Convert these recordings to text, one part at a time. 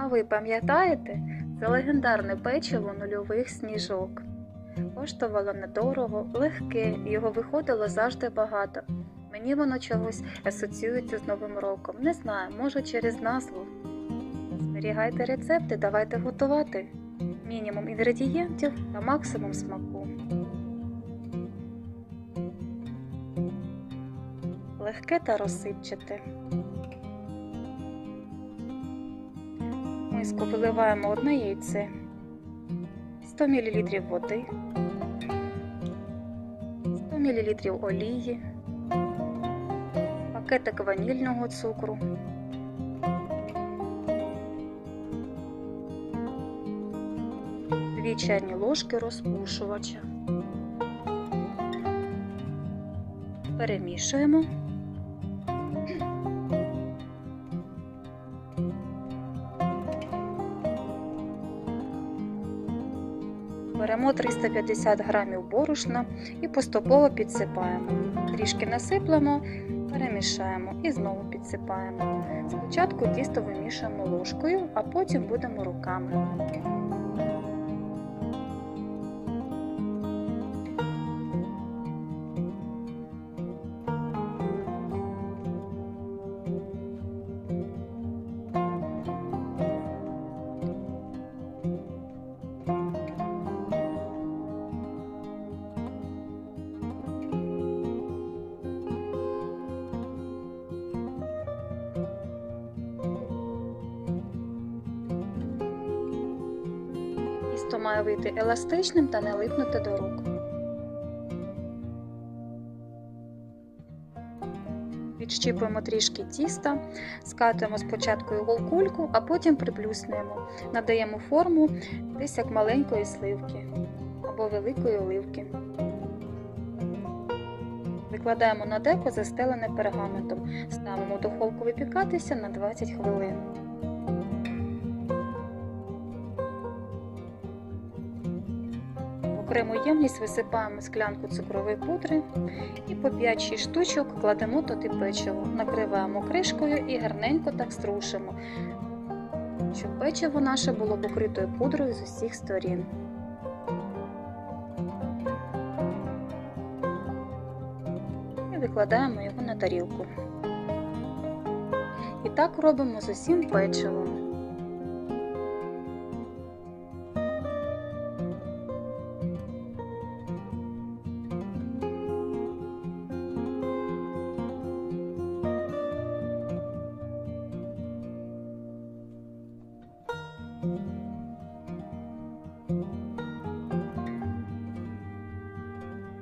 А ви пам'ятаєте це легендарне печиво нульових сніжок? Коштувало недорого, легке, його виходило завжди багато. Мені воно чогось асоціюється з Новим роком. Не знаю, може через назву. Зберігайте рецепти, давайте готувати. Мінімум інгредієнтів та максимум смаку. Легке та розсипчате. Миску виливаємо одне яйце, 100 мл води, 100 мл олії, пакетик ванільного цукру, дві чайні ложки розпушувача. Перемішуємо. Беремо 350 грамів борошна і поступово підсипаємо. Трішки насиплемо, перемішаємо і знову підсипаємо. Спочатку тісто вимішуємо ложкою, а потім будемо руками. Тісто має вийти еластичним та не липнути до рук. Відщіпуємо трішки тіста, скатуємо спочатку його кульку, а потім приплюснуємо. Надаємо форму десь як маленької сливки або великої оливки. Викладаємо на деко застелене пергаментом. Ставимо духовку випікатися на 20 хвилин. Окрему ємність висипаємо склянку цукрової пудри і по 5-6 штучок кладемо туди печиво, накриваємо кришкою і гарненько так струшимо, щоб печиво наше було покритою пудрою з усіх сторін. І викладаємо його на тарілку. І так робимо з усім печивом.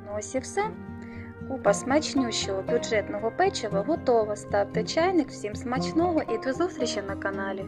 Ну ось і все. Купа смачнющого бюджетного печива готова. Ставте чайник, всім смачного і до зустрічі на каналі.